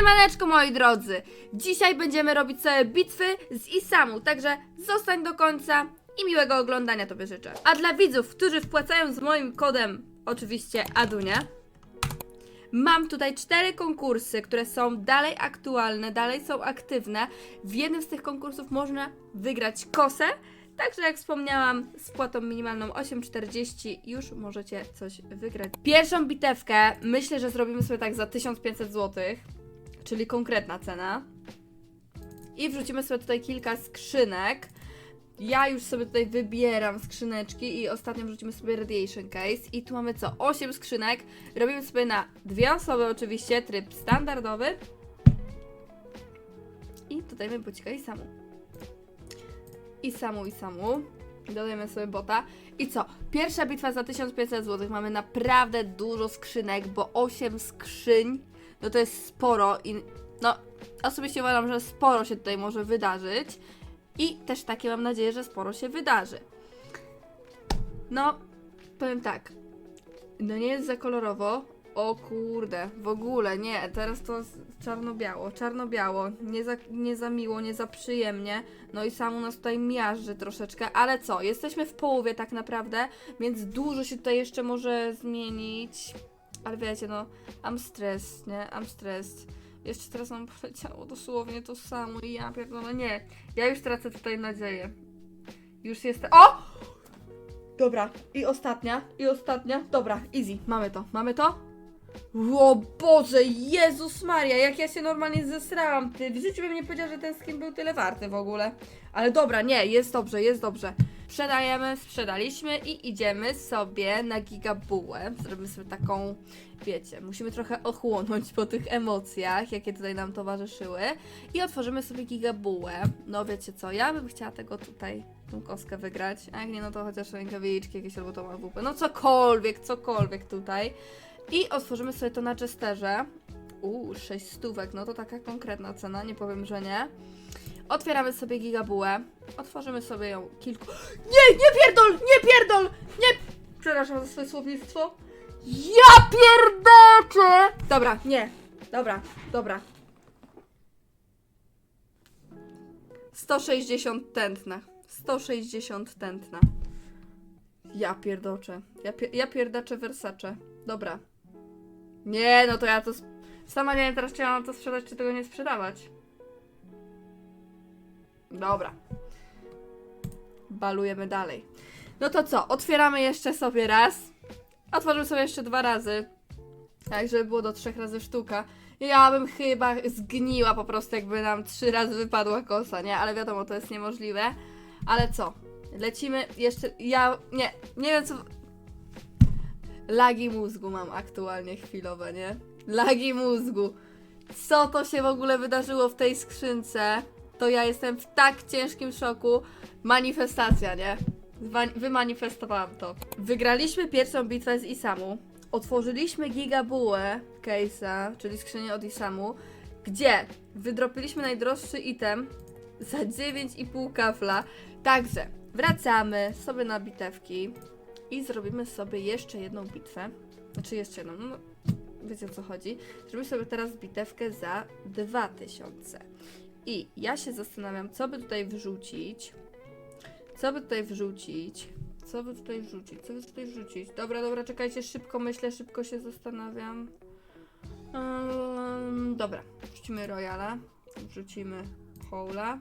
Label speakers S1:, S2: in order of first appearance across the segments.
S1: Siemaneczko moi drodzy! Dzisiaj będziemy robić sobie bitwy z Isamu, także zostań do końca i miłego oglądania tobie życzę. A dla widzów, którzy wpłacają z moim kodem, oczywiście Adunia, mam tutaj cztery konkursy, które są dalej aktualne, dalej są aktywne. W jednym z tych konkursów można wygrać kosę, Także jak wspomniałam, z płatą minimalną 8,40 już możecie coś wygrać. Pierwszą bitewkę myślę, że zrobimy sobie tak za 1500 zł, czyli konkretna cena. I wrzucimy sobie tutaj kilka skrzynek. Ja już sobie tutaj wybieram skrzyneczki i ostatnio wrzucimy sobie Radiation Case. I tu mamy co? 8 skrzynek. Robimy sobie na dwie osoby oczywiście, tryb standardowy. I dodajemy bocika i samu i samu, i samu. Dodajemy sobie bota. I co? Pierwsza bitwa za 1500 zł. Mamy naprawdę dużo skrzynek, bo 8 skrzyń, no to jest sporo i no, osobiście uważam, że sporo się tutaj może wydarzyć. I też takie mam nadzieję, że sporo się wydarzy. No, powiem tak. No nie jest za kolorowo. O kurde, w ogóle nie, teraz to czarno-biało, czarno-biało, nie za, nie za miło, nie za przyjemnie, no i sam u nas tutaj miażdży troszeczkę, ale co, jesteśmy w połowie tak naprawdę, więc dużo się tutaj jeszcze może zmienić, ale wiecie, no, am stres, nie, am stres. Jeszcze teraz nam poleciało dosłownie to samo i ja pierdolę, nie, ja już tracę tutaj nadzieję. Już jestem, o! Dobra, i ostatnia, i ostatnia, dobra, easy, mamy to, mamy to? O Boże, Jezus Maria, jak ja się normalnie zesrałam, ty. W życiu bym nie powiedziała, że ten skin był tyle warty w ogóle. Ale dobra, nie, jest dobrze, jest dobrze. Sprzedajemy, sprzedaliśmy i idziemy sobie na gigabułę. Zrobimy sobie taką, wiecie, musimy trochę ochłonąć po tych emocjach, jakie tutaj nam towarzyszyły. I otworzymy sobie gigabułę. No wiecie co, ja bym chciała tego tutaj, tą kostkę wygrać. A jak nie, no to chociaż rękawiczki jakieś albo tą AWP. No cokolwiek, cokolwiek tutaj. I otworzymy sobie to na Chesterze. Uuu, 6 stówek, no to taka konkretna cena, nie powiem, że nie. Otwieramy sobie gigabułę. Otworzymy sobie ją kilku... Nie, nie pierdol, nie pierdol, nie... Przepraszam za swoje słownictwo. Ja pierdoczę! Dobra, nie. Dobra, dobra. 160 tętna. 160 tętna. Ja pierdoczę. Ja, pier ja pierdaczę Versace. Dobra. Nie, no to ja to... Sama nie wiem teraz, mam to sprzedać, czy tego nie sprzedawać. Dobra. Balujemy dalej. No to co? Otwieramy jeszcze sobie raz. Otworzymy sobie jeszcze dwa razy. Tak, żeby było do trzech razy sztuka. Ja bym chyba zgniła po prostu, jakby nam trzy razy wypadła kosa, nie? Ale wiadomo, to jest niemożliwe. Ale co? Lecimy jeszcze. Ja. Nie, nie wiem co. Lagi mózgu mam aktualnie chwilowe, nie? Lagi mózgu. Co to się w ogóle wydarzyło w tej skrzynce? To ja jestem w tak ciężkim szoku. Manifestacja, nie? Wymanifestowałam to. Wygraliśmy pierwszą bitwę z Isamu. Otworzyliśmy gigabułę case'a, czyli skrzynię od Isamu, gdzie wydropiliśmy najdroższy item za 9,5 kafla. Także wracamy sobie na bitewki i zrobimy sobie jeszcze jedną bitwę. Znaczy jeszcze jedną, no wiecie o co chodzi. Zrobimy sobie teraz bitewkę za 2000. I ja się zastanawiam, co by tutaj wrzucić. Co by tutaj wrzucić? Co by tutaj wrzucić? Co by tutaj wrzucić? Dobra, dobra, czekajcie, szybko myślę, szybko się zastanawiam. Ym, dobra, wrzucimy Royala, wrzucimy Howla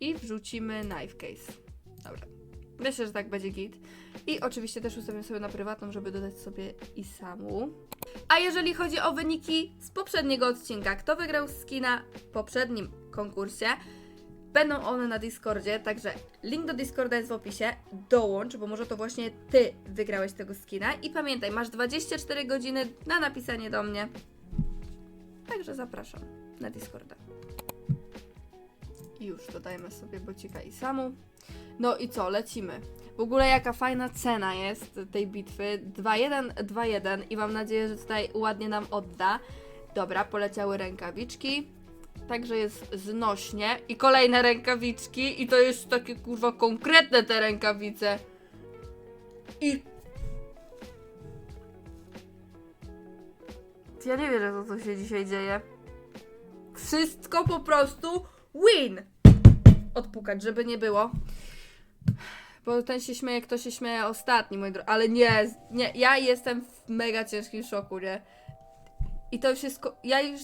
S1: i wrzucimy Knife Case. Dobra, myślę, że tak będzie git. I oczywiście też ustawiam sobie na prywatną, żeby dodać sobie i samu. A jeżeli chodzi o wyniki z poprzedniego odcinka, kto wygrał skina poprzednim konkursie, będą one na Discordzie, także link do Discorda jest w opisie. Dołącz, bo może to właśnie ty wygrałeś tego skina. I pamiętaj, masz 24 godziny na napisanie do mnie. Także zapraszam na Discorda. I już dodajmy sobie bocika i samu. No i co, lecimy. W ogóle jaka fajna cena jest tej bitwy. 2-1, 2-1 i mam nadzieję, że tutaj ładnie nam odda. Dobra, poleciały rękawiczki. Także jest znośnie. I kolejne rękawiczki. I to jest takie kurwa konkretne te rękawice. I. Ja nie wierzę, co się dzisiaj dzieje. Wszystko po prostu win! Odpukać, żeby nie było. Bo ten się śmieje, kto się śmieje ostatni, moi drodzy. Ale nie, nie, ja jestem w mega ciężkim szoku, nie? I to już jest. ko- Ja już.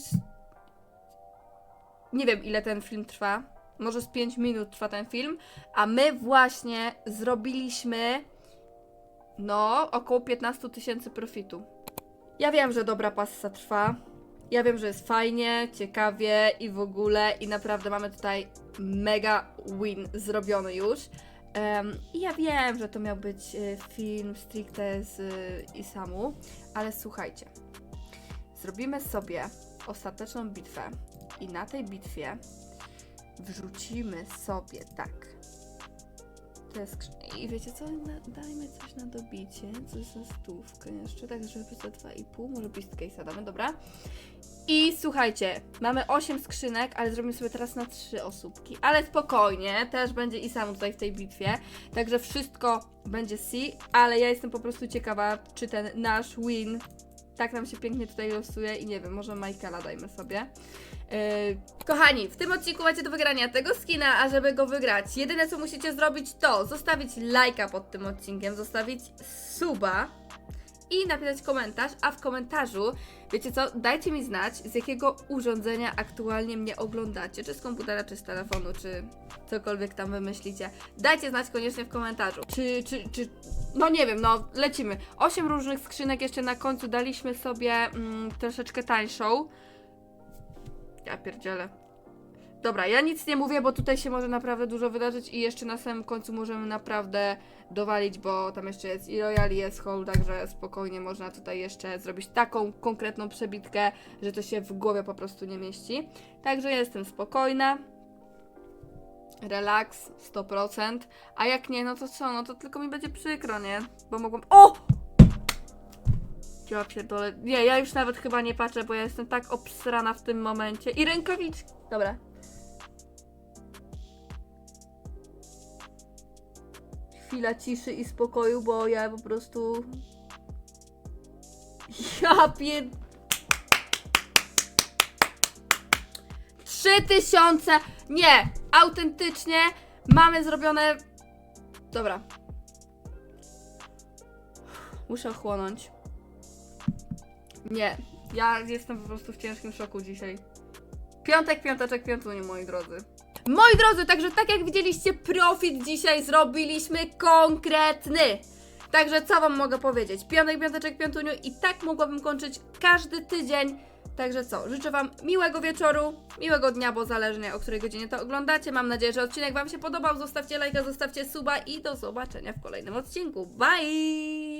S1: Nie wiem, ile ten film trwa. Może z 5 minut trwa ten film. A my właśnie zrobiliśmy. No, około 15 tysięcy profitu. Ja wiem, że dobra passa trwa. Ja wiem, że jest fajnie, ciekawie i w ogóle. I naprawdę mamy tutaj mega win zrobiony już. Em, I ja wiem, że to miał być e, film stricte z e, Isamu, ale słuchajcie. Zrobimy sobie ostateczną bitwę i na tej bitwie wrzucimy sobie tak. To jest I wiecie co? Na, dajmy coś na dobicie, coś za stówkę jeszcze, tak żeby za 2,5, może beast case'a damy, dobra? I słuchajcie, mamy 8 skrzynek, ale zrobimy sobie teraz na 3 osóbki. Ale spokojnie, też będzie i sam tutaj w tej bitwie. Także wszystko będzie C, ale ja jestem po prostu ciekawa, czy ten nasz win tak nam się pięknie tutaj losuje i nie wiem, może Michaela dajmy sobie. Yy, kochani, w tym odcinku macie do wygrania tego skina, a żeby go wygrać, jedyne co musicie zrobić to zostawić lajka pod tym odcinkiem, zostawić suba i napisać komentarz, a w komentarzu, wiecie co, dajcie mi znać, z jakiego urządzenia aktualnie mnie oglądacie, czy z komputera, czy z telefonu, czy cokolwiek tam wymyślicie. Dajcie znać koniecznie w komentarzu. Czy, czy, czy, no nie wiem, no lecimy. Osiem różnych skrzynek jeszcze na końcu daliśmy sobie mm, troszeczkę tańszą. Ja pierdzielę. Dobra, ja nic nie mówię, bo tutaj się może naprawdę dużo wydarzyć i jeszcze na samym końcu możemy naprawdę dowalić, bo tam jeszcze jest i Royal, i jest Hall, także spokojnie można tutaj jeszcze zrobić taką konkretną przebitkę, że to się w głowie po prostu nie mieści. Także jestem spokojna. Relaks 100%. A jak nie, no to co? No to tylko mi będzie przykro, nie? Bo mogłam. O! Ja pierdolę. Nie, ja już nawet chyba nie patrzę, bo ja jestem tak obsrana w tym momencie. I rękawiczki. Dobra. Chwila ciszy i spokoju, bo ja po prostu. Ja pier... Trzy tysiące! Nie! Autentycznie mamy zrobione... Dobra. Muszę ochłonąć. Nie. Ja jestem po prostu w ciężkim szoku dzisiaj. Piątek, piąteczek, piątuniu, moi drodzy. Moi drodzy, także tak jak widzieliście, profit dzisiaj zrobiliśmy konkretny. Także co wam mogę powiedzieć? Piątek, piąteczek, piątuniu i tak mogłabym kończyć każdy tydzień. Także co, życzę wam miłego wieczoru, miłego dnia, bo zależnie o której godzinie to oglądacie. Mam nadzieję, że odcinek wam się podobał. Zostawcie lajka, zostawcie suba i do zobaczenia w kolejnym odcinku. Bye!